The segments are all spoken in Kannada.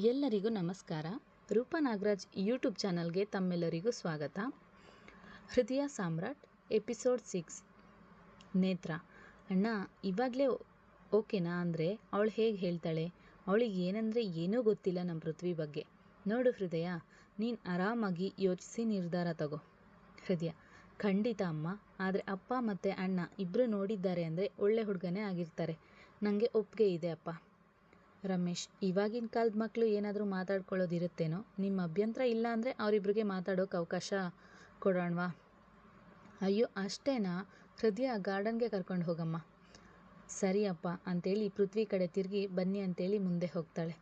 ಎಲ್ಲರಿಗೂ ನಮಸ್ಕಾರ. ರೂಪಾ ನಾಗರಾಜ್ ಯೂಟ್ಯೂಬ್ ಚಾನಲ್ಗೆ ತಮ್ಮೆಲ್ಲರಿಗೂ ಸ್ವಾಗತ. ಹೃದಯ ಸಾಮ್ರಾಟ್, ಎಪಿಸೋಡ್ ಸಿಕ್ಸ್. ನೇತ್ರ. ಅಣ್ಣ, ಇವಾಗಲೇ ಓಕೆನಾ ಅಂದರೆ ಅವಳು ಹೇಗೆ ಹೇಳ್ತಾಳೆ? ಅವಳಿಗೆ ಏನಂದರೆ ಏನೂ ಗೊತ್ತಿಲ್ಲ ನಮ್ಮ ಪೃಥ್ವಿ ಬಗ್ಗೆ. ನೋಡು ಹೃದಯ, ನೀನು ಆರಾಮಾಗಿ ಯೋಚಿಸಿ ನಿರ್ಧಾರ ತಗೋ. ಹೃದಯ. ಖಂಡಿತ ಅಮ್ಮ, ಆದರೆ ಅಪ್ಪ ಮತ್ತು ಅಣ್ಣ ಇಬ್ಬರು ನೋಡಿದ್ದಾರೆ ಅಂದರೆ ಒಳ್ಳೆ ಹುಡುಗನೇ ಆಗಿರ್ತಾರೆ. ನನಗೆ ಒಪ್ಪಿಗೆ ಇದೆ ಅಪ್ಪ. ರಮೇಶ್, ಇವಾಗಿನ ಕಾಲದ ಮಕ್ಕಳು ಏನಾದರೂ ಮಾತಾಡ್ಕೊಳ್ಳೋದಿರುತ್ತೇನೋ ನಿಮ್ಮ ಅಭ್ಯಂತರ ಇಲ್ಲ ಅಂದರೆ ಅವರಿಬ್ರಿಗೆ ಮಾತಾಡೋಕೆ ಅವಕಾಶ ಕೊಡೋಣವಾ? ಅಯ್ಯೋ, ಅಷ್ಟೇನಾ? ಹೃದಯ ಗಾರ್ಡನ್ಗೆ ಕರ್ಕೊಂಡು ಹೋಗಮ್ಮ. ಸರಿ ಅಪ್ಪ ಅಂತೇಳಿ ಪೃಥ್ವಿ ಕಡೆ ತಿರುಗಿ ಬನ್ನಿ ಅಂತೇಳಿ ಮುಂದೆ ಹೋಗ್ತಾಳೆ.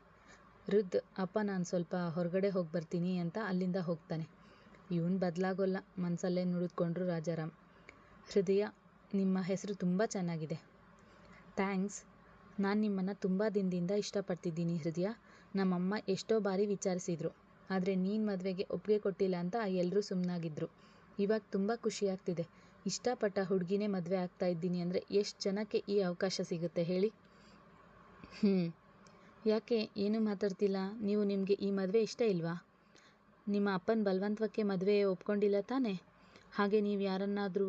ರುದ್, ಅಪ್ಪ ನಾನು ಸ್ವಲ್ಪ ಹೊರಗಡೆ ಹೋಗಿ ಬರ್ತೀನಿ ಅಂತ ಅಲ್ಲಿಂದ ಹೋಗ್ತಾನೆ. ಇವನು ಬದಲಾಗೋಲ್ಲ, ಮನಸಲ್ಲೇ ನುಡಿದ್ಕೊಂಡ್ರು ರಾಜಾರಾಮ್. ಹೃದಯ, ನಿಮ್ಮ ಹೆಸರು ತುಂಬ ಚೆನ್ನಾಗಿದೆ. ಥ್ಯಾಂಕ್ಸ್. ನಾನು ನಿಮ್ಮನ್ನು ತುಂಬ ದಿನದಿಂದ ಇಷ್ಟಪಡ್ತಿದ್ದೀನಿ ಹೃದಯ. ನಮ್ಮಮ್ಮ ಎಷ್ಟೋ ಬಾರಿ ವಿಚಾರಿಸಿದ್ರು. ಆದರೆ ನೀನು ಮದುವೆಗೆ ಒಪ್ಪಿಗೆ ಕೊಟ್ಟಿಲ್ಲ ಅಂತ ಎಲ್ಲರೂ ಸುಮ್ಮನಾಗಿದ್ರು ಇವಾಗ ತುಂಬ ಖುಷಿಯಾಗ್ತಿದೆ ಇಷ್ಟಪಟ್ಟ ಹುಡುಗಿನೇ ಮದುವೆ ಆಗ್ತಾ ಇದ್ದೀನಿ ಅಂದರೆ ಎಷ್ಟು ಜನಕ್ಕೆ ಈ ಅವಕಾಶ ಸಿಗುತ್ತೆ ಹೇಳಿ? ಹ್ಞೂ ಯಾಕೆ? ಏನು ಮಾತಾಡ್ತಿಲ್ಲ? ನೀವು ನಿಮಗೆ ಈ ಮದುವೆ ಇಷ್ಟ ಇಲ್ವಾ? ನಿಮ್ಮ ಅಪ್ಪನ ಬಲವಂತಕ್ಕೆ ಮದುವೆ ಒಪ್ಕೊಂಡಿಲ್ಲ ತಾನೇ? ಹಾಗೆ ನೀವು ಯಾರನ್ನಾದರೂ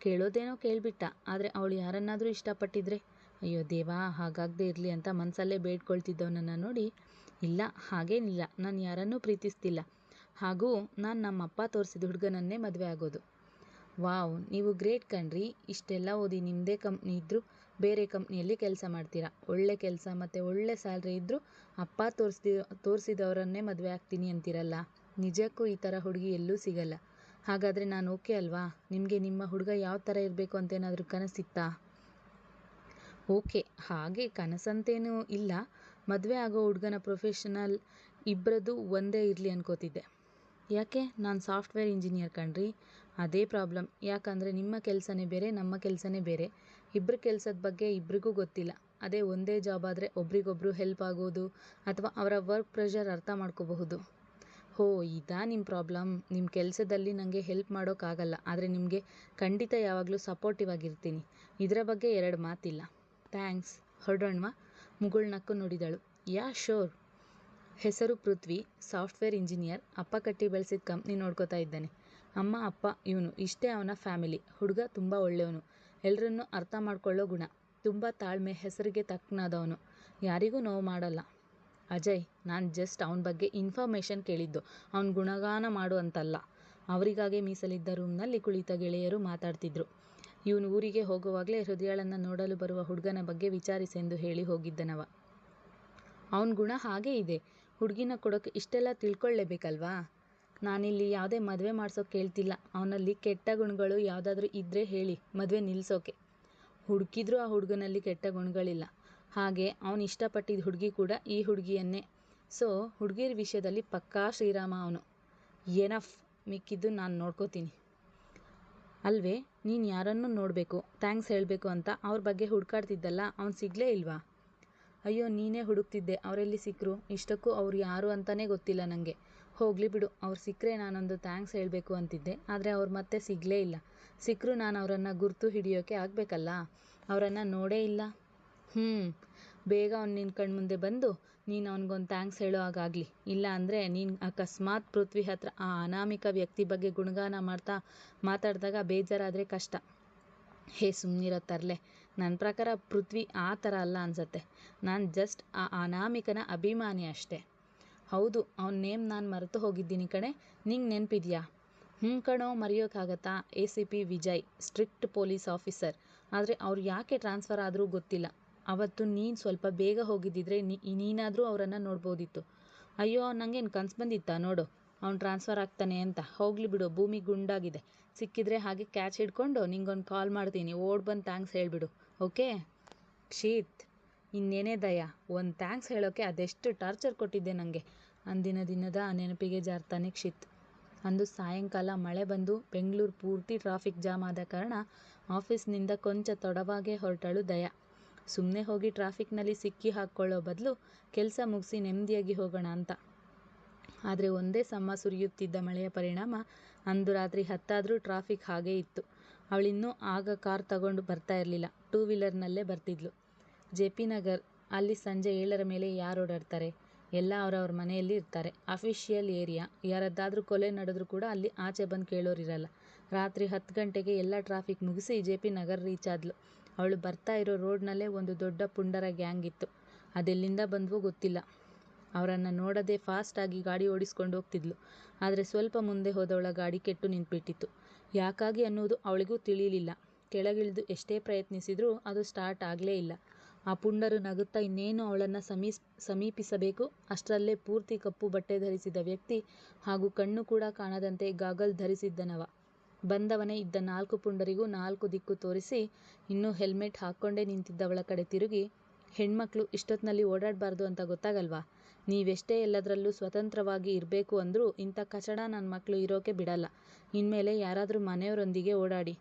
ಕೇಳೋದೇನೋ ಕೇಳಿಬಿಟ್ಟ. ಆದರೆ ಅವಳು ಯಾರನ್ನಾದರೂ ಇಷ್ಟಪಟ್ಟಿದ್ರೆ? ಅಯ್ಯೋ ದೇವಾ, ಹಾಗಾಗದೇ ಇರಲಿ ಅಂತ ಮನಸಲ್ಲೇ ಬೇಡ್ಕೊಳ್ತಿದ್ದವನನ್ನು ನೋಡಿ, ಇಲ್ಲ, ಹಾಗೇನಿಲ್ಲ, ನಾನು ಯಾರನ್ನೂ ಪ್ರೀತಿಸ್ತಿಲ್ಲ. ಹಾಗೂ ನಾನು ನಮ್ಮ ಅಪ್ಪ ತೋರಿಸಿದ ಹುಡುಗನನ್ನೇ ಮದುವೆ ಆಗೋದು. ವಾವ್, ನೀವು ಗ್ರೇಟ್ ಕಣ್ರಿ. ಇಷ್ಟೆಲ್ಲ ಓದಿ ನಿಮ್ಮದೇ ಕಂಪ್ನಿ ಇದ್ದರೂ ಬೇರೆ ಕಂಪ್ನಿಯಲ್ಲಿ ಕೆಲಸ ಮಾಡ್ತೀರಾ. ಒಳ್ಳೆ ಕೆಲಸ ಮತ್ತು ಒಳ್ಳೆ ಸ್ಯಾಲ್ರಿ ಇದ್ದರೂ ಅಪ್ಪ ತೋರಿಸ್ದಿ, ತೋರಿಸಿದವರನ್ನೇ ಮದುವೆ ಆಗ್ತೀನಿ ಅಂತೀರಲ್ಲ. ನಿಜಕ್ಕೂ ಈ ಥರ ಹುಡುಗಿ ಎಲ್ಲೂ ಸಿಗಲ್ಲ. ಹಾಗಾದರೆ ನಾನು ಓಕೆ ಅಲ್ವಾ? ನಿಮಗೆ ನಿಮ್ಮ ಹುಡುಗ ಯಾವ ಥರ ಇರಬೇಕು ಅಂತೇನಾದರೂ ಕನಸಿತ್ತಾ? ಓಕೆ, ಹಾಗೆ ಕನಸಂತೇನೂ ಇಲ್ಲ. ಮದುವೆ ಆಗೋ ಹುಡುಗನ ಪ್ರೊಫೆಷನಲ್ ಇಬ್ಬರದ್ದು ಒಂದೇ ಇರಲಿ ಅನ್ಕೋತಿದ್ದೆ. ಯಾಕೆ? ನಾನು ಸಾಫ್ಟ್ವೇರ್ ಇಂಜಿನಿಯರ್ ಕಣ್ರಿ. ಅದೇ ಪ್ರಾಬ್ಲಮ್ ಯಾಕಂದರೆ ನಿಮ್ಮ ಕೆಲಸನೇ ಬೇರೆ, ನಮ್ಮ ಕೆಲಸನೇ ಬೇರೆ. ಇಬ್ಬರ ಕೆಲಸದ ಬಗ್ಗೆ ಇಬ್ಬರಿಗೂ ಗೊತ್ತಿಲ್ಲ. ಅದೇ ಒಂದೇ ಜಾಬ್ ಆದರೆ ಒಬ್ರಿಗೊಬ್ರು ಹೆಲ್ಪ್ ಆಗೋದು ಅಥವಾ ಅವರ ವರ್ಕ್ ಪ್ರೆಷರ್ ಅರ್ಥ ಮಾಡ್ಕೋಬಹುದು. ಹೋ, ಇದಾ ನಿಮ್ಮ ಪ್ರಾಬ್ಲಮ್ ನಿಮ್ಮ ಕೆಲಸದಲ್ಲಿ ನನಗೆ ಹೆಲ್ಪ್ ಮಾಡೋಕ್ಕಾಗಲ್ಲ. ಆದರೆ ನಿಮಗೆ ಖಂಡಿತ ಯಾವಾಗಲೂ ಸಪೋರ್ಟಿವ್ ಆಗಿರ್ತೀನಿ. ಇದರ ಬಗ್ಗೆ ಎರಡು ಮಾತಿಲ್ಲ. ಥ್ಯಾಂಕ್ಸ್, ಹೊರಡೋಣವಾ ಮುಗುಳ್ನಕ್ಕು ನೋಡಿದಳು. Yeah sure? ಹೆಸರು ಪೃಥ್ವಿ, ಸಾಫ್ಟ್ವೇರ್ ಇಂಜಿನಿಯರ್, ಅಪ್ಪ ಕಟ್ಟಿ ಬೆಳೆಸಿದ ಕಂಪ್ನಿ ನೋಡ್ಕೋತಾ ಇದ್ದಾನೆ. ಅಮ್ಮ, ಅಪ್ಪ, ಇವನು, ಇಷ್ಟೇ ಅವನ ಫ್ಯಾಮಿಲಿ. ಹುಡುಗ ತುಂಬ ಒಳ್ಳೆಯವನು. ಎಲ್ಲರನ್ನು ಅರ್ಥ ಮಾಡ್ಕೊಳ್ಳೋ ಗುಣ. ತುಂಬ ತಾಳ್ಮೆ, ಹೆಸರಿಗೆ ತಕ್ಕನಾದವನು. ಯಾರಿಗೂ ನೋವು ಮಾಡಲ್ಲ. ಅಜಯ್, ನಾನು ಜಸ್ಟ್ ಅವನ ಬಗ್ಗೆ ಇನ್ಫಾರ್ಮೇಷನ್ ಕೇಳಿದ್ದು. ಅವನ ಗುಣಗಾನ ಮಾಡು ಅಂತಲ್ಲ. ಅವರಿಗಾಗೇ ಮೀಸಲಿದ್ದ ರೂಮ್ನಲ್ಲಿ ಕುಳಿತ ಗೆಳೆಯರು ಮಾತಾಡ್ತಿದ್ರು. ಇವನು ಊರಿಗೆ ಹೋಗುವಾಗಲೇ ಹೃದಯಾಳನ್ನ ನೋಡಲು ಬರುವ ಹುಡುಗನ ಬಗ್ಗೆ ವಿಚಾರಿಸೆಂದು ಹೇಳಿ ಹೋಗಿದ್ದನವ. ಅವನ ಗುಣ ಹಾಗೇ ಇದೆ. ಹುಡುಗಿನ ಕೊಡೋಕೆ ಇಷ್ಟೆಲ್ಲ ತಿಳ್ಕೊಳ್ಳೇಬೇಕಲ್ವಾ? ನಾನಿಲ್ಲಿ ಯಾವುದೇ ಮದುವೆ ಮಾಡಿಸೋಕೆ ಕೇಳ್ತಿಲ್ಲ. ಅವನಲ್ಲಿ ಕೆಟ್ಟ ಗುಣಗಳು ಯಾವುದಾದ್ರೂ ಇದ್ದರೆ ಹೇಳಿ, ಮದುವೆ ನಿಲ್ಲಿಸೋಕೆ ಹುಡುಕಿದ್ರೂ ಆ ಹುಡುಗನಲ್ಲಿ ಕೆಟ್ಟ ಗುಣಗಳಿಲ್ಲ. ಹಾಗೆ ಅವನು ಇಷ್ಟಪಟ್ಟಿದ್ದ ಹುಡುಗಿ ಕೂಡ ಈ ಹುಡುಗಿಯನ್ನೇ. ಸೊ, ಹುಡುಗಿರ ವಿಷಯದಲ್ಲಿ ಪಕ್ಕಾ ಶ್ರೀರಾಮ ಅವನು. ಏನಫ್, ಮಿಕ್ಕಿದ್ದು ನಾನು ನೋಡ್ಕೋತೀನಿ. ಅಲ್ವೇ, ನೀನು ಯಾರನ್ನು ನೋಡಬೇಕು, ಥ್ಯಾಂಕ್ಸ್ ಹೇಳಬೇಕು ಅಂತ ಅವ್ರ ಬಗ್ಗೆ ಹುಡುಕಾಡ್ತಿದ್ದಲ್ಲ, ಅವ್ನು ಸಿಗಲೇ ಇಲ್ವಾ? ಅಯ್ಯೋ, ನೀನೇ ಹುಡುಕ್ತಿದ್ದೆ, ಅವರೆಲ್ಲಿ ಸಿಕ್ಕರು ಇಷ್ಟಕ್ಕೂ ಅವ್ರು ಯಾರು ಅಂತಲೇ ಗೊತ್ತಿಲ್ಲ ನನಗೆ ಹೋಗಲಿ ಬಿಡು, ಅವ್ರು ಸಿಕ್ಕರೆ ನಾನೊಂದು ಥ್ಯಾಂಕ್ಸ್ ಹೇಳಬೇಕು ಅಂತಿದ್ದೆ, ಆದರೆ ಅವ್ರು ಮತ್ತೆ ಸಿಗಲೇ ಇಲ್ಲ. ಸಿಕ್ಕರು ನಾನು ಅವರನ್ನು ಗುರುತು ಹಿಡಿಯೋಕೆ ಆಗಬೇಕಲ್ಲ? ಅವರನ್ನು ನೋಡೇ ಇಲ್ಲ? ಹ್ಞೂ ಬೇಗ ಅವ್ನು ನಿನ್ನ ಕಣ್ಮುಂದೆ ಬಂದು ನೀನು ಅವನಿಗೊಂದು ಥ್ಯಾಂಕ್ಸ್ ಹೇಳೋ ಹಾಗಾಗಲಿ. ಇಲ್ಲ ಅಂದರೆ ನೀನು ಅಕಸ್ಮಾತ್ ಪೃಥ್ವಿ ಹತ್ರ ಆ ಅನಾಮಿಕ ವ್ಯಕ್ತಿ ಬಗ್ಗೆ ಗುಣಗಾನ ಮಾಡ್ತಾ ಮಾತಾಡಿದಾಗ ಬೇಜಾರಾದರೆ ಕಷ್ಟ. ಹೇ ಸುಮ್ಮನಿರೋ ತರಲೆ ನನ್ನ ಪ್ರಕಾರ ಪೃಥ್ವಿ ಆ ಥರ ಅಲ್ಲ ಅನ್ಸತ್ತೆ. ನಾನು ಜಸ್ಟ್ ಆ ಅನಾಮಿಕನ ಅಭಿಮಾನಿ ಅಷ್ಟೇ. ಹೌದು, ಅವನ ನೇಮ್ ನಾನು ಮರೆತು ಹೋಗಿದ್ದೀನಿ ಕಣೆ. ನಿಂಗೆ ನೆನಪಿದ್ಯಾ? ಹ್ಞೂ ಕಣೋ ಮರೆಯೋಕ್ಕಾಗತ್ತಾ A C P Vijay strict police officer ಆದರೆ ಅವ್ರು ಯಾಕೆ ಟ್ರಾನ್ಸ್ಫರ್ ಆದರೂ ಗೊತ್ತಿಲ್ಲ. ಅವತ್ತು ನೀನು ಸ್ವಲ್ಪ ಬೇಗ ಹೋಗಿದ್ದಿದ್ರೆ ನೀನಾದರೂ ಅವರನ್ನು ನೋಡ್ಬೋದಿತ್ತು. ಅಯ್ಯೋ ನನಗೇನು ಕನ್ಸು ಬಂದಿತ್ತಾ ನೋಡು. ಅವ್ನು ಟ್ರಾನ್ಸ್ಫರ್ ಆಗ್ತಾನೆ ಅಂತ. ಹೋಗಲಿ ಬಿಡು, ಭೂಮಿ ಗುಂಡಾಗಿದೆ. ಸಿಕ್ಕಿದ್ರೆ ಹಾಗೆ ಕ್ಯಾಚ್ ಹಿಡ್ಕೊಂಡು ನಿಂಗೊಂದು ಕಾಲ್ ಮಾಡ್ತೀನಿ. ಓಡ್ ಬಂದು ಥ್ಯಾಂಕ್ಸ್ ಹೇಳಿಬಿಡು ಓಕೆ ಕ್ಷೀತ್, ಇನ್ನೇನೇ ದಯ? ಒಂದು ಥ್ಯಾಂಕ್ಸ್ ಹೇಳೋಕ್ಕೆ ಅದೆಷ್ಟು ಟಾರ್ಚರ್ ಕೊಟ್ಟಿದ್ದೆ ನನಗೆ ಅಂದಿನ ದಿನದ ನೆನಪಿಗೆ ಜಾರ್ತಾನೆ ಕ್ಷಿತ್. ಅಂದು ಸಾಯಂಕಾಲ ಮಳೆ ಬಂದು ಬೆಂಗಳೂರು ಪೂರ್ತಿ ಟ್ರಾಫಿಕ್ ಜಾಮ್ ಆದ ಕಾರಣ ಆಫೀಸ್ನಿಂದ ಕೊಂಚ ತಡವಾಗೇ ಹೊರಟಳು ದಯ. ಸುಮ್ಮನೆ ಹೋಗಿ ಟ್ರಾಫಿಕ್ನಲ್ಲಿ ಸಿಕ್ಕಿ ಹಾಕ್ಕೊಳ್ಳೋ ಬದಲು ಕೆಲಸ ಮುಗಿಸಿ ನೆಮ್ಮದಿಯಾಗಿ ಹೋಗೋಣ ಅಂತ. ಆದರೆ ಒಂದೇ ಸಮ ಸುರಿಯುತ್ತಿದ್ದ ಮಳೆಯ ಪರಿಣಾಮ ಅಂದು ರಾತ್ರಿ ಹತ್ತಾದರೂ ಟ್ರಾಫಿಕ್ ಹಾಗೇ ಇತ್ತು. ಅವಳಿನ್ನೂ ಆಗ ಕಾರ್ ತಗೊಂಡು ಬರ್ತಾ ಇರಲಿಲ್ಲ. ಟೂ ವೀಲರ್ನಲ್ಲೇ ಪಿ ನಗರ್, ಅಲ್ಲಿ ಸಂಜೆ ಏಳರ ಮೇಲೆ ಯಾರು ಓಡಾಡ್ತಾರೆ? ಎಲ್ಲ ಅವರವ್ರ ಮನೆಯಲ್ಲಿ ಇರ್ತಾರೆ. Official area. ಯಾರದ್ದಾದ್ರೂ ಕೊಲೆ ನಡೆದ್ರೂ ಕೂಡ ಅಲ್ಲಿ ಆಚೆ ಬಂದು ಕೇಳೋರಿರಲ್ಲ. ರಾತ್ರಿ ಹತ್ತು ಗಂಟೆಗೆ ಎಲ್ಲ ಟ್ರಾಫಿಕ್ ಮುಗಿಸಿ ಜೆ ಪಿ ನಗರ್ ರೀಚ್ ಆದ್ಲು. ಅವಳು ಬರ್ತಾ ಇರೋ ರೋಡ್ನಲ್ಲೇ ಒಂದು ದೊಡ್ಡ ಪುಂಡರ ಗ್ಯಾಂಗ್ ಇತ್ತು. ಅದೆಲ್ಲಿಂದ ಬಂದ್ವೋ ಗೊತ್ತಿಲ್ಲ. ಅವರನ್ನು ನೋಡದೆ ಫಾಸ್ಟಾಗಿ ಗಾಡಿ ಓಡಿಸ್ಕೊಂಡು ಹೋಗ್ತಿದ್ಲು. ಆದರೆ ಸ್ವಲ್ಪ ಮುಂದೆ ಹೋದವಳ ಗಾಡಿ ಕೆಟ್ಟು ನಿಂತ್ಬಿಟ್ಟಿತ್ತು. ಯಾಕಾಗಿ ಅನ್ನೋದು ಅವಳಿಗೂ ತಿಳಿಯಲಿಲ್ಲ ಕೆಳಗಿಳಿದು ಎಷ್ಟೇ ಪ್ರಯತ್ನಿಸಿದರೂ ಅದು ಸ್ಟಾರ್ಟ್ ಆಗಲೇ ಇಲ್ಲ. ಆ ಪುಂಡರು ನಗುತ್ತಾ ಇನ್ನೇನು ಅವಳನ್ನು ಸಮೀಸ್, ಸಮೀಪಿಸಬೇಕು? ಅಷ್ಟರಲ್ಲೇ ಪೂರ್ತಿ ಕಪ್ಪು ಬಟ್ಟೆ ಧರಿಸಿದ ವ್ಯಕ್ತಿ ಹಾಗೂ ಕಣ್ಣು ಕೂಡ ಕಾಣದಂತೆ ಗಾಗಲ್ ಧರಿಸಿದ್ದನವ. ಬಂದವನೇ ಇದ್ದ ನಾಲ್ಕು ಪುಂಡರಿಗೂ ನಾಲ್ಕು ದಿಕ್ಕು ತೋರಿಸಿ ಇನ್ನೂ ಹೆಲ್ಮೆಟ್ ಹಾಕ್ಕೊಂಡೇ ನಿಂತಿದ್ದವಳ ಕಡೆ ತಿರುಗಿ, ಹೆಣ್ಮಕ್ಳು ಇಷ್ಟೊತ್ತಿನಲ್ಲಿ ಓಡಾಡಬಾರ್ದು ಅಂತ ಗೊತ್ತಾಗಲ್ವಾ? ನೀವೆಷ್ಟೇ ಎಲ್ಲದರಲ್ಲೂ ಸ್ವತಂತ್ರವಾಗಿ ಇರಬೇಕು ಅಂದರೂ ಇಂಥ ಕಚಡ ನನ್ನ ಮಕ್ಕಳು ಇರೋಕೆ ಬಿಡಲ್ಲ. ಇನ್ಮೇಲೆ ಯಾರಾದರೂ ಮನೆಯವರೊಂದಿಗೆ ಓಡಾಡಿ.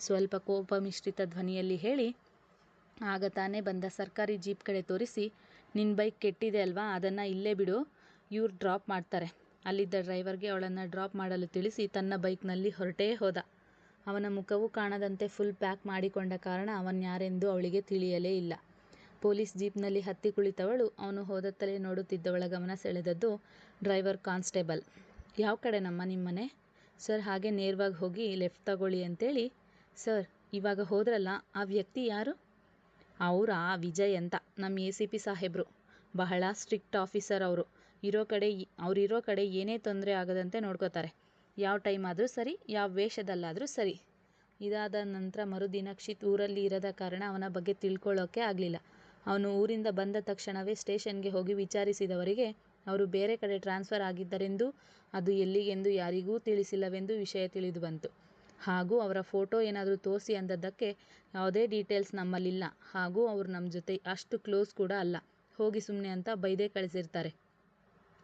ಸ್ವಲ್ಪ ಕೋಪ ಮಿಶ್ರಿತ ಧ್ವನಿಯಲ್ಲಿ ಹೇಳಿ, ಆಗ ತಾನೇ ಬಂದ ಸರ್ಕಾರಿ ಜೀಪ್ ಕಡೆ ತೋರಿಸಿ ನಿನ್ನ ಬೈಕ್ ಕೆಟ್ಟಿದೆ ಅಲ್ವಾ? ಅದನ್ನು ಇಲ್ಲೇ ಬಿಡು. ಇವ್ರು ಡ್ರಾಪ್ ಮಾಡ್ತಾರೆ. ಅಲ್ಲಿದ್ದ ಡ್ರೈವರ್ಗೆ ಅವಳನ್ನು ಡ್ರಾಪ್ ಮಾಡಲು ತಿಳಿಸಿ ತನ್ನ ಬೈಕ್ನಲ್ಲಿ ಹೊರಟೇ ಹೋದ. ಅವನ ಮುಖವೂ ಕಾಣದಂತೆ ಫುಲ್ ಪ್ಯಾಕ್ ಮಾಡಿಕೊಂಡ ಕಾರಣ ಅವನ್ಯಾರೆಂದು ಅವಳಿಗೆ ತಿಳಿಯಲೇ ಇಲ್ಲ. ಪೊಲೀಸ್ ಜೀಪ್ನಲ್ಲಿ ಹತ್ತಿ ಕುಳಿತವಳು, ಅವನು ಹೋದತ್ತಲೇ ನೋಡುತ್ತಿದ್ದವಳ ಗಮನ ಸೆಳೆದದ್ದು ಡ್ರೈವರ್ ಕಾನ್ಸ್ಟೇಬಲ್. ಯಾವ ಕಡೆ ನಮ್ಮ ನಿಮ್ಮನೆ? ಸರ್, ಹಾಗೆ ನೇರವಾಗಿ ಹೋಗಿ ಲೆಫ್ಟ್ ತಗೊಳ್ಳಿ ಅಂತೇಳಿ. ಸರ್, ಇವಾಗ ಹೋದ್ರಲ್ಲ, ಆ ವ್ಯಕ್ತಿ ಯಾರು? ಅವರ, ವಿಜಯ್ ಅಂತ ನಮ್ಮ ಎ ಸಿ ಪಿ ಸಾಹೇಬರು. ಬಹಳ ಸ್ಟ್ರಿಕ್ಟ್ ಆಫೀಸರ್ ಅವರು. ಇರೋ ಕಡೆ ಅವರಿರೋ ಕಡೆ ಏನೇ ತೊಂದರೆ ಆಗದಂತೆ ನೋಡ್ಕೋತಾರೆ. ಯಾವ ಟೈಮ್ ಆದರೂ ಸರಿ, ಯಾವ ವೇಷದಲ್ಲಾದರೂ ಸರಿ. ಇದಾದ ನಂತರ ಮರುದಿನ ಕ್ಷಿತ್ ಊರಲ್ಲಿ ಇರದ ಕಾರಣ ಅವನ ಬಗ್ಗೆ ತಿಳ್ಕೊಳ್ಳೋಕೆ ಆಗಲಿಲ್ಲ. ಅವನು ಊರಿಂದ ಬಂದ ತಕ್ಷಣವೇ ಸ್ಟೇಷನ್ಗೆ ಹೋಗಿ ವಿಚಾರಿಸಿದವರಿಗೆ, ಅವರು ಬೇರೆ ಕಡೆ ಟ್ರಾನ್ಸ್ಫರ್ ಆಗಿದ್ದರೆಂದು, ಅದು ಎಲ್ಲಿಗೆಂದು ಯಾರಿಗೂ ತಿಳಿಸಿಲ್ಲವೆಂದು ವಿಷಯ ತಿಳಿದು ಬಂತು. ಹಾಗೂ ಅವರ ಫೋಟೋ ಏನಾದರೂ ತೋರಿಸಿ ಅಂದದ್ದಕ್ಕೆ ಯಾವುದೇ ಡೀಟೇಲ್ಸ್ ನಮ್ಮಲ್ಲಿಲ್ಲ. ಹಾಗೂ ಅವರು ನಮ್ಮ ಜೊತೆ ಅಷ್ಟು ಕ್ಲೋಸ್ ಕೂಡ ಅಲ್ಲ. ಹೋಗಿ ಸುಮ್ಮನೆ ಅಂತ ಬೈದೇ ಕಳಿಸಿರ್ತಾರೆ.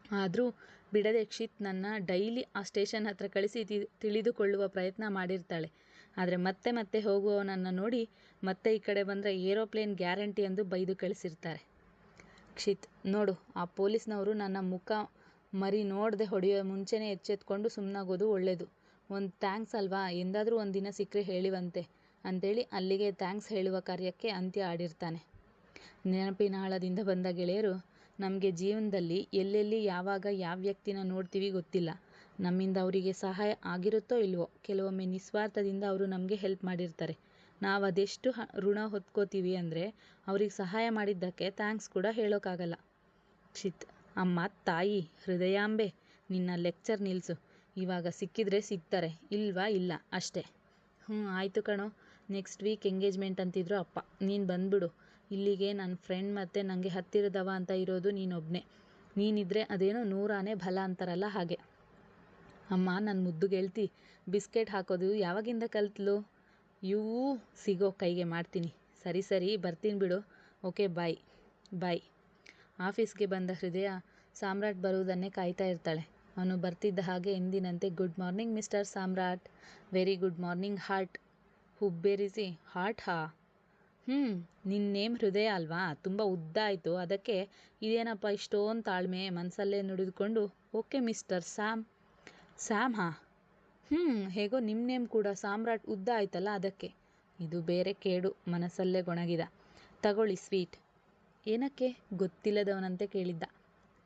ಆದರೂ ಬಿಡದೆ ಕ್ಷಿತ್ ನನ್ನ ಡೈಲಿ ಆ ಸ್ಟೇಷನ್ ಹತ್ರ ಕಳಿಸಿ ತಿಳಿದುಕೊಳ್ಳುವ ಪ್ರಯತ್ನ ಮಾಡಿರ್ತಾಳೆ. ಆದರೆ ಮತ್ತೆ ಮತ್ತೆ ಹೋಗುವವನನ್ನು ನೋಡಿ ಮತ್ತೆ ಈ ಕಡೆ ಬಂದರೆ ಏರೋಪ್ಲೇನ್ ಗ್ಯಾರಂಟಿ ಎಂದು ಬೈದು ಕಳಿಸಿರ್ತಾರೆ. ಕ್ಷಿತ್, ನೋಡು, ಆ ಪೊಲೀಸ್ನವರು ನನ್ನ ಮುಖ ಮರಿ ನೋಡದೆ ಹೊಡೆಯೋ ಮುಂಚೆನೇ ಎಚ್ಚೆತ್ಕೊಂಡು ಸುಮ್ಮನಾಗೋದು ಒಳ್ಳೆಯದು ಒಂದು ಥ್ಯಾಂಕ್ಸ್ ಅಲ್ವಾ? ಎಂದಾದರೂ ಒಂದು ದಿನ ಸಿಕ್ಕರೆ ಹೇಳಿವಂತೆ ಅಂತೇಳಿ ಅಲ್ಲಿಗೆ ಥ್ಯಾಂಕ್ಸ್ ಹೇಳುವ ಕಾರ್ಯಕ್ಕೆ ಅಂತ್ಯ ಆಡಿರ್ತಾನೆ. ನೆನಪಿನ ಆಳದಿಂದ ಬಂದ ಗೆಳೆಯರು ನಮಗೆ ಜೀವನದಲ್ಲಿ ಎಲ್ಲೆಲ್ಲಿ ಯಾವಾಗ ಯಾವ ವ್ಯಕ್ತಿನ ನೋಡ್ತೀವಿ ಗೊತ್ತಿಲ್ಲ. ನಮ್ಮಿಂದ ಅವರಿಗೆ ಸಹಾಯ ಆಗಿರುತ್ತೋ ಇಲ್ವೋ ಕೆಲವೊಮ್ಮೆ ನಿಸ್ವಾರ್ಥದಿಂದ ಅವರು ನಮಗೆ ಹೆಲ್ಪ್ ಮಾಡಿರ್ತಾರೆ. ನಾವು ಅದೆಷ್ಟು ಋಣ ಹೊತ್ಕೋತೀವಿ ಅಂದರೆ ಅವ್ರಿಗೆ ಸಹಾಯ ಮಾಡಿದ್ದಕ್ಕೆ ಥ್ಯಾಂಕ್ಸ್ ಕೂಡ ಹೇಳೋಕ್ಕಾಗಲ್ಲ ಕ್ಷಿತ್, ಅಮ್ಮ, ತಾಯಿ, ಹೃದಯಾಂಬೆ, ನಿನ್ನ ಲೆಕ್ಚರ್ ನಿಲ್ಲಿಸು ಇವಾಗ ಸಿಕ್ಕಿದ್ರೆ ಸಿಗ್ತಾರೆ, ಇಲ್ವಾ? ಇಲ್ಲ, ಅಷ್ಟೇ. ಹ್ಞೂ ಆಯಿತು ಕಣೋ. ನೆಕ್ಸ್ಟ್ ವೀಕ್ ಎಂಗೇಜ್ಮೆಂಟ್ ಅಂತಿದ್ರು ಅಪ್ಪ. ನೀನು ಬಂದ್ಬಿಡು. ಇಲ್ಲಿಗೆ ನನ್ನ ಫ್ರೆಂಡ್ ಮತ್ತು ನನಗೆ ಹತ್ತಿರದವ ಅಂತ ಇರೋದು ನೀನೊಬ್ಬನೇ ನೀನಿದ್ರೆ ಅದೇನೋ ನೂರಾನೇ ಬಲ ಅಂತಾರಲ್ಲ ಹಾಗೆ. ಅಮ್ಮ ನನ್ನ ಮುದ್ದು ಗೆಳ್ತಿ. ಬಿಸ್ಕೆಟ್ ಹಾಕೋದು ಯಾವಾಗಿಂದ ಕಲ್ತ್ಲು? ಇವು ಸಿಗೋ ಕೈಗೆ ಮಾಡ್ತೀನಿ. ಸರಿ ಸರಿ, ಬರ್ತೀನಿ ಬಿಡು. ಓಕೆ ಬಾಯ್ ಬಾಯ್ ಆಫೀಸ್ಗೆ ಬಂದ ಹೃದಯ ಸಾಮ್ರಾಟ್ ಬರುವುದನ್ನೇ ಕಾಯ್ತಾ ಇರ್ತಾಳೆ. ಅವನು ಬರ್ತಿದ್ದ ಹಾಗೆ ಎಂದಿನಂತೆ, good morning mister Samrat. Very good morning heart. ಹುಬ್ಬೇರಿಸಿ, heart ಹಾ? ಹ್ಞೂ ನಿನ್ನ ನೇಮ್ ಹೃದಯ ಅಲ್ವಾ? ತುಂಬ ಉದ್ದ ಆಯಿತು. ಅದಕ್ಕೆ ಇದೇನಪ್ಪ ಇಷ್ಟೊಂದು ತಾಳ್ಮೆ ಮನಸಲ್ಲೇ ನುಡಿದುಕೊಂಡು, ಓಕೆ ಮಿಸ್ಟರ್ ಸ್ಯಾಮ್ ಸ್ಯಾಮ್ ಹಾ ಹ್ಞೂ ಹೇಗೋ ನಿಮ್ಮ ನೇಮ್ ಕೂಡ ಸಾಮ್ರಾಟ್ ಉದ್ದ ಆಯ್ತಲ್ಲ ಅದಕ್ಕೆ. ಇದು ಬೇರೆ ಕೇಡು, ಮನಸ್ಸಲ್ಲೇ ಗೊಣಗಿದ. ತಗೊಳ್ಳಿ ಸ್ವೀಟ್. ಏನಕ್ಕೆ? ಗೊತ್ತಿಲ್ಲದವನಂತೆ ಕೇಳಿದ್ದ.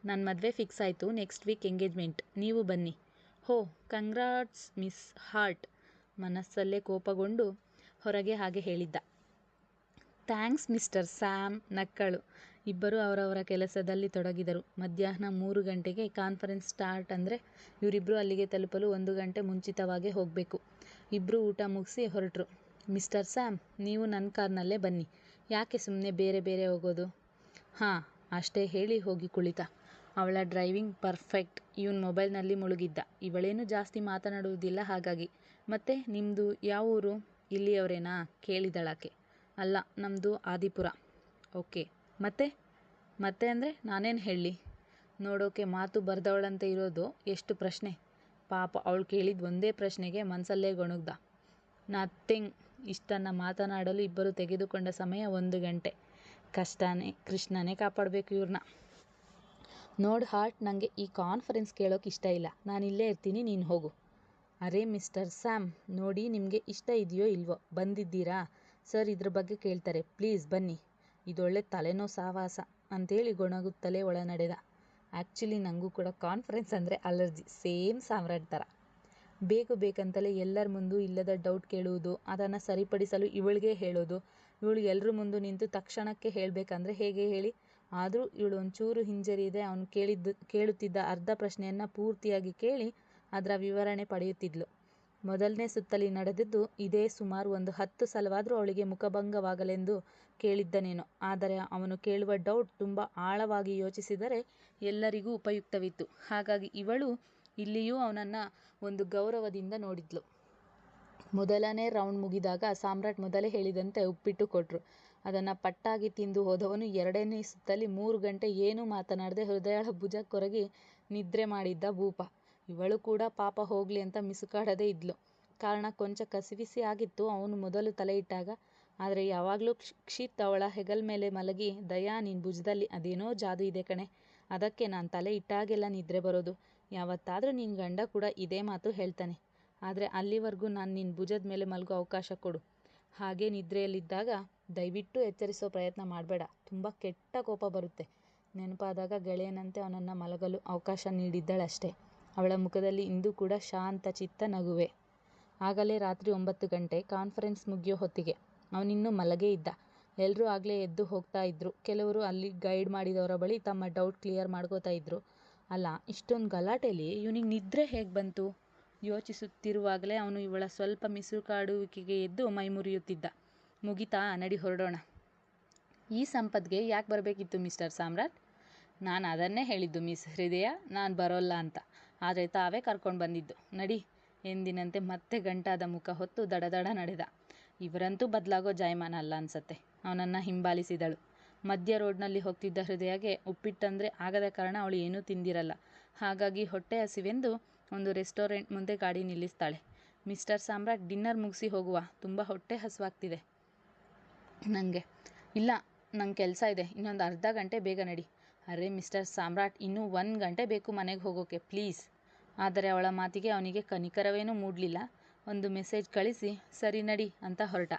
ನನ್ನ ಮದುವೆ ಫಿಕ್ಸ್ ಆಯಿತು, ನೆಕ್ಸ್ಟ್ ವೀಕ್ ಎಂಗೇಜ್ಮೆಂಟ್. ನೀವು ಬನ್ನಿ. ಹೋ, ಕಂಗ್ರಾಟ್ಸ್ ಮಿಸ್ ಹಾರ್ಟ್. ಮನಸ್ಸಲ್ಲೇ ಕೋಪಗೊಂಡು ಹೊರಗೆ ಹಾಗೆ ಹೇಳಿದ್ದ. ಥ್ಯಾಂಕ್ಸ್ ಮಿಸ್ಟರ್ ಸ್ಯಾಮ್ ನಕ್ಕಳು. ಇಬ್ಬರು ಅವರವರ ಕೆಲಸದಲ್ಲಿ ತೊಡಗಿದರು. ಮಧ್ಯಾಹ್ನ ಮೂರು ಗಂಟೆಗೆ ಕಾನ್ಫರೆನ್ಸ್ ಸ್ಟಾರ್ಟ್ ಅಂದರೆ ಇವರಿಬ್ಬರು ಅಲ್ಲಿಗೆ ತಲುಪಲು ಒಂದು ಗಂಟೆ ಮುಂಚಿತವಾಗೇ ಹೋಗಬೇಕು. ಇಬ್ಬರು ಊಟ ಮುಗಿಸಿ ಹೊರಟರು. ಮಿಸ್ಟರ್ ಸ್ಯಾಮ್, ನೀವು ನನ್ನ ಕಾರ್ನಲ್ಲೇ ಬನ್ನಿ. ಯಾಕೆ ಸುಮ್ಮನೆ ಬೇರೆ ಬೇರೆ ಹೋಗೋದು? ಹಾಂ, ಅಷ್ಟೇ ಹೇಳಿ ಹೋಗಿ ಕುಳಿತ. ಅವಳ ಡ್ರೈವಿಂಗ್ ಪರ್ಫೆಕ್ಟ್. ಇವನ್ ಮೊಬೈಲ್ನಲ್ಲಿ ಮುಳುಗಿದ್ದ. ಇವಳೇನು ಜಾಸ್ತಿ ಮಾತನಾಡುವುದಿಲ್ಲ ಹಾಗಾಗಿ. ಮತ್ತೆ ನಿಮ್ಮದು ಯಾವ ಊರು? ಇಲ್ಲಿಯವರೇನಾ? ಕೇಳಿದಳಾಕೆ. ಅಲ್ಲ ನಮ್ಮದು ಆದಿಪುರ. ಓಕೆ. ಮತ್ತೆ? ಮತ್ತೆ ಅಂದರೆ ನಾನೇನು ಹೇಳಲಿ ನೋಡೋಕೆ ಮಾತು ಬರೆದವಳಂತೆ ಇರೋದು ಎಷ್ಟು ಪ್ರಶ್ನೆ? ಪಾಪ ಅವಳು ಕೇಳಿದ ಒಂದೇ ಪ್ರಶ್ನೆಗೆ ಮನಸಲ್ಲೇ ಗೊಣಗ್ದ. ನಥಿಂಗ್. ಇಷ್ಟನ್ನು ಮಾತನಾಡಲು ಇಬ್ಬರು ತೆಗೆದುಕೊಂಡ ಸಮಯ ಒಂದು ಗಂಟೆ. ಕಷ್ಟನೇ, ಕೃಷ್ಣನೇ ಕಾಪಾಡಬೇಕು ಇವ್ರನ್ನ ನೋಡು ಹಾರ್ಟ್ ನನಗೆ ಈ ಕಾನ್ಫರೆನ್ಸ್ ಕೇಳೋಕೆ ಇಷ್ಟ ಇಲ್ಲ. ನಾನು ಇಲ್ಲೇ ಇರ್ತೀನಿ, ನೀನು ಹೋಗು. ಅರೆ ಮಿಸ್ಟರ್ ಸ್ಯಾಮ್, ನೋಡಿ ನಿಮಗೆ ಇಷ್ಟ ಇದೆಯೋ ಇಲ್ವೋ? ಬಂದಿದ್ದೀರಾ? ಸರ್, ಇದ್ರ ಬಗ್ಗೆ ಕೇಳ್ತಾರೆ. ಪ್ಲೀಸ್ ಬನ್ನಿ. ಇದೊಳ್ಳೆ ತಲೆನೋ ಸಾವಾಸ ಅಂತೇಳಿ ಗೊಣಗುತ್ತಲೇ ಒಳ ನಡೆದ ಆ್ಯಕ್ಚುಲಿ ನನಗೂ ಕೂಡ ಕಾನ್ಫರೆನ್ಸ್ ಅಂದರೆ ಅಲರ್ಜಿ, ಸೇಮ್ ಸಾಮ್ರಾಟ್ ಥರ ಬೇಕು ಬೇಕಂತಲೇ ಎಲ್ಲರ ಮುಂದೆ ಇಲ್ಲದ ಡೌಟ್ ಕೇಳುವುದು, ಅದನ್ನು ಸರಿಪಡಿಸಲು ಇವಳಿಗೆ ಹೇಳೋದು, ಇವಳು ಎಲ್ಲರ ಮುಂದೆ ನಿಂತು ತಕ್ಷಣಕ್ಕೆ ಹೇಳಬೇಕಂದ್ರೆ ಹೇಗೆ ಹೇಳಿ? ಆದರೂ ಇವಳು ಒಂಚೂರು ಹಿಂಜರಿಯದೆ ಅವನು ಕೇಳಿದ್ದು, ಕೇಳುತ್ತಿದ್ದ ಅರ್ಧ ಪ್ರಶ್ನೆಯನ್ನು ಪೂರ್ತಿಯಾಗಿ ಕೇಳಿ ಅದರ ವಿವರಣೆ ಪಡೆಯುತ್ತಿದ್ಳು ಮೊದಲನೇ ಸುತ್ತಲಿ ನಡೆದದ್ದು ಇದೇ ಸುಮಾರು ಒಂದು ಹತ್ತು ಸಲವಾದರೂ ಅವಳಿಗೆ ಮುಖಭಂಗವಾಗಲೆಂದು ಕೇಳಿದ್ದನೇನೋ. ಆದರೆ ಅವನು ಕೇಳುವ ಡೌಟ್ ತುಂಬ ಆಳವಾಗಿ ಯೋಚಿಸಿದರೆ ಎಲ್ಲರಿಗೂ ಉಪಯುಕ್ತವಿತ್ತು. ಹಾಗಾಗಿ ಇವಳು ಇಲ್ಲಿಯೂ ಅವನನ್ನು ಒಂದು ಗೌರವದಿಂದ ನೋಡಿದ್ಳು ಮೊದಲನೇ ರೌಂಡ್ ಮುಗಿದಾಗ ಸಾಮ್ರಾಟ್ ಮೊದಲೇ ಹೇಳಿದಂತೆ ಉಪ್ಪಿಟ್ಟು ಕೊಟ್ಟರು ಅದನ್ನು ಪಟ್ಟಾಗಿ ತಿಂದು ಹೋದವನು ಎರಡನೇ ಸುತ್ತಲ್ಲಿ ಮೂರು ಗಂಟೆ ಏನೂ ಮಾತನಾಡದೆ ಹೃದಯಳ ಭುಜ ಕೊರಗಿ ನಿದ್ರೆ ಮಾಡಿದ್ದ ಭೂಪ. ಇವಳು ಕೂಡ ಪಾಪ ಹೋಗಲಿ ಅಂತ ಮಿಸುಕಾಡದೇ ಇದ್ಲು. ಕಾರಣ ಕೊಂಚ ಕಸಿವಿಸಿ ಆಗಿತ್ತು ಅವನು ಮೊದಲು ತಲೆ ಇಟ್ಟಾಗ. ಆದರೆ ಯಾವಾಗಲೂ ಕ್ಷಿತ್ ಅವಳ ಹೆಗಲ್ ಮೇಲೆ ಮಲಗಿ, ದಯಾ ನಿನ್ನ ಭುಜದಲ್ಲಿ ಅದೇನೋ ಜಾದು ಇದೆ ಕಣೆ. ಅದಕ್ಕೆ ನಾನು ತಲೆ ಇಟ್ಟಾಗೆಲ್ಲ ನಿದ್ರೆ ಬರೋದು. ಯಾವತ್ತಾದರೂ ನಿನ್ನ ಗಂಡ ಕೂಡ ಇದೇ ಮಾತು ಹೇಳ್ತಾನೆ. ಆದರೆ ಅಲ್ಲಿವರೆಗೂ ನಾನು ನಿನ್ನ ಭುಜದ ಮೇಲೆ ಮಲಗೋ ಅವಕಾಶ ಕೊಡು. ಹಾಗೆ ನಿದ್ರೆಯಲ್ಲಿದ್ದಾಗ ದಯವಿಟ್ಟು ಎಚ್ಚರಿಸೋ ಪ್ರಯತ್ನ ಮಾಡಬೇಡ. ತುಂಬ ಕೆಟ್ಟ ಕೋಪ ಬರುತ್ತೆ. ನೆನಪಾದಾಗ ಗೆಳೆಯನಂತೆ ಅವನನ್ನು ಮಲಗಲು ಅವಕಾಶ ನೀಡಿದ್ದಳಷ್ಟೇ. ಅವಳ ಮುಖದಲ್ಲಿ ಇಂದು ಕೂಡ ಶಾಂತ ಚಿತ್ತ ನಗುವೆ. ಆಗಲೇ ರಾತ್ರಿ ಒಂಬತ್ತು ಗಂಟೆ, ಕಾನ್ಫರೆನ್ಸ್ ಮುಗಿಯೋ ಹೊತ್ತಿಗೆ. ಅವನಿನ್ನೂ ಮಲಗೇ ಇದ್ದ. ಎಲ್ಲರೂ ಆಗಲೇ ಎದ್ದು ಹೋಗ್ತಾ ಇದ್ರು. ಕೆಲವರು ಅಲ್ಲಿ ಗೈಡ್ ಮಾಡಿದವರ ಬಳಿ ತಮ್ಮ ಡೌಟ್ ಕ್ಲಿಯರ್ ಮಾಡ್ಕೋತಾ ಇದ್ರು. ಅಲ್ಲ, ಇಷ್ಟೊಂದು ಗಲಾಟೆಯಲ್ಲಿ ಇವನಿಗೆ ನಿದ್ರೆ ಹೇಗೆ ಬಂತು? ಯೋಚಿಸುತ್ತಿರುವಾಗಲೇ ಅವನು ಇವಳ ಸ್ವಲ್ಪ ಮಿಸುಕಾಡುವಿಕೆಗೆ ಎದ್ದು ಮೈ ಮುರಿಯುತ್ತಿದ್ದ ಮುಗಿತಾ ನಡಿ ಹೊರಡೋಣ. ಈ ಸಂಪತ್ಗೆ ಯಾಕೆ ಬರಬೇಕಿತ್ತು ಮಿಸ್ಟರ್ ಸಾಮ್ರಾಟ್? ನಾನು ಅದನ್ನೇ ಹೇಳಿದ್ದು, ಮಿಸ್ ಹೃದಯ. ನಾನು ಬರೋಲ್ಲ ಅಂತ. ಆದರೆ ತಾವೇ ಕರ್ಕೊಂಡು ಬಂದಿದ್ದು. ನಡಿ, ಎಂದಿನಂತೆ ಮತ್ತೆ ಗಂಟಾದ ಮುಖ ಹೊತ್ತು ದಡದಡ ನಡೆದ. ಇವರಂತೂ ಬದಲಾಗೋ ಜಾಯಮಾನ ಅಲ್ಲ ಅನ್ಸತ್ತೆ. ಅವನನ್ನು ಹಿಂಬಾಲಿಸಿದಳು. ಮಧ್ಯ ರೋಡ್ನಲ್ಲಿ ಹೋಗ್ತಿದ್ದ ಹೃದಯಗೆ ಉಪ್ಪಿಟ್ಟಂದರೆ ಆಗದ ಕಾರಣ ಅವಳು ಏನೂ ತಿಂದಿರಲ್ಲ. ಹಾಗಾಗಿ ಹೊಟ್ಟೆ ಹಸಿವೆಂದು ಒಂದು ರೆಸ್ಟೋರೆಂಟ್ ಮುಂದೆ ಗಾಡಿ ನಿಲ್ಲಿಸ್ತಾಳೆ. ಮಿಸ್ಟರ್ ಸಾಮ್ರಾಟ್ ಡಿನ್ನರ್ ಮುಗಿಸಿ ಹೋಗುವ. ತುಂಬ ಹೊಟ್ಟೆ ಹಸುವಾಗ್ತಿದೆ. ನನಗೆ ಇಲ್ಲ, ನಂಗೆ ಕೆಲಸ ಇದೆ. ಇನ್ನೊಂದು ಅರ್ಧ ಗಂಟೆ ಬೇಗ ನಡಿ. ಅರೆ ಮಿಸ್ಟರ್ ಸಾಮ್ರಾಟ್, ಇನ್ನೂ ಒಂದು ಗಂಟೆ ಬೇಕು ಮನೆಗೆ ಹೋಗೋಕ್ಕೆ ಪ್ಲೀಸ್. ಆದರೆ ಅವಳ ಮಾತಿಗೆ ಅವನಿಗೆ ಕನಿಕರವೇನೂ ಮೂಡಲಿಲ್ಲ. ಒಂದು ಮೆಸೇಜ್ ಕಳಿಸಿ, ಸರಿ ನಡಿ ಅಂತ ಹೊರಟ.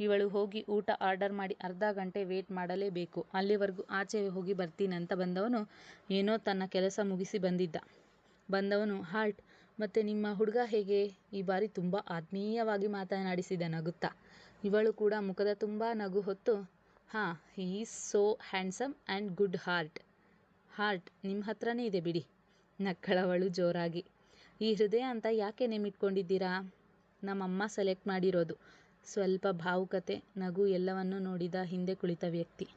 ಇವಳು ಹೋಗಿ ಊಟ ಆರ್ಡರ್ ಮಾಡಿ ಅರ್ಧ ಗಂಟೆ ವೇಟ್ ಮಾಡಲೇಬೇಕು. ಅಲ್ಲಿವರೆಗೂ ಆಚೆ ಹೋಗಿ ಬರ್ತೀನಂತ ಬಂದವನು ಏನೋ ತನ್ನ ಕೆಲಸ ಮುಗಿಸಿ ಬಂದಿದ್ದ. ಬಂದವನು, ಹಾಲ್ಟ್, ಮತ್ತು ನಿಮ್ಮ ಹುಡುಗ ಹೇಗೆ? ಈ ಬಾರಿ ತುಂಬ ಆತ್ಮೀಯವಾಗಿ ಮಾತನಾಡಿಸಿದ ನಗುತ್ತಾ. ಇವಳು ಕೂಡ ಮುಖದ ತುಂಬ ನಗು ಹೊತ್ತು ಹಾಂ he is so handsome and good heart heart ನಿಮ್ಮ ಹತ್ರನೇ ಇದೆ ಬಿಡಿ. ನಕ್ಕಳವಳು ಜೋರಾಗಿ. ಈ ಹೃದಯ ಅಂತ ಯಾಕೆ ನೇಮಿಟ್ಕೊಂಡಿದ್ದೀರಾ? ನಮ್ಮಮ್ಮ ಸೆಲೆಕ್ಟ್ ಮಾಡಿರೋದು. ಸ್ವಲ್ಪ ಭಾವುಕತೆ, ನಗು ಎಲ್ಲವನ್ನೂ ನೋಡಿದ ಹಿಂದೆ ಕುಳಿತ ವ್ಯಕ್ತಿ.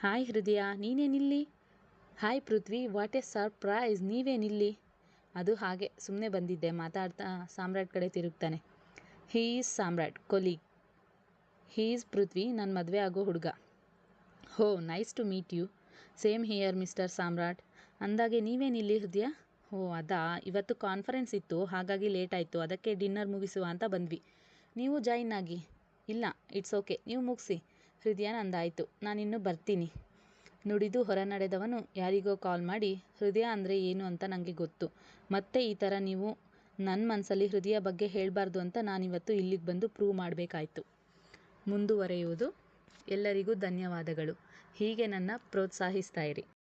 ಹಾಯ್ ಹೃದಯ, ನೀನೇನಿಲ್ಲಿ? Hi Prithvi what a surprise ನೀವೇನಿಲ್ಲಿ? ಅದು ಹಾಗೆ ಸುಮ್ಮನೆ ಬಂದಿದ್ದೆ, ಮಾತಾಡ್ತಾ, ಸಾಮ್ರಾಟ್ ಕಡೆ ತಿರುಗ್ತಾನೆ. He is Samrat colleague he is Prithvi ನನ್ನ ಮದುವೆ ಆಗೋ ಹುಡುಗ. ಹೋ, nice to meet you. Same here, mister Samrat. ಅಂದಾಗೆ ನೀವೇನಿಲ್ಲಿ ಹೃದಯ ಓ ಅದಾ. ಇವತ್ತು ಕಾನ್ಫರೆನ್ಸ್ ಇತ್ತು, ಹಾಗಾಗಿ ಲೇಟ್ ಆಯಿತು. ಅದಕ್ಕೆ ಡಿನ್ನರ್ ಮುಗಿಸುವ ಅಂತ ಬಂದ್ವಿ. ನೀವು ಜಾಯಿನ್ ಆಗಿ. ಇಲ್ಲ, ಇಟ್ಸ್ ಓಕೆ. ನೀವು ಮುಗಿಸಿ. ಹೃದಯ ನಂದಾಯಿತು. ನಾನಿನ್ನು ಬರ್ತೀನಿ. ನುಡಿದು ಹೊರ ನಡೆದವನು ಯಾರಿಗೋ ಕಾಲ್ ಮಾಡಿ, ಹೃದಯ ಅಂದರೆ ಏನು ಅಂತ ನನಗೆ ಗೊತ್ತು. ಮತ್ತೆ ಈ ಥರ ನೀವು ನನ್ನ ಮನಸ್ಸಲ್ಲಿ ಹೃದಯ ಬಗ್ಗೆ ಹೇಳಬಾರ್ದು ಅಂತ ನಾನಿವತ್ತು ಇಲ್ಲಿಗೆ ಬಂದು ಪ್ರೂವ್ ಮಾಡಬೇಕಾಯ್ತು. ಮುಂದುವರೆಯುವುದು. ಎಲ್ಲರಿಗೂ ಧನ್ಯವಾದಗಳು. ಹೀಗೆ ನನ್ನ ಪ್ರೋತ್ಸಾಹಿಸ್ತಾ ಇರಿ.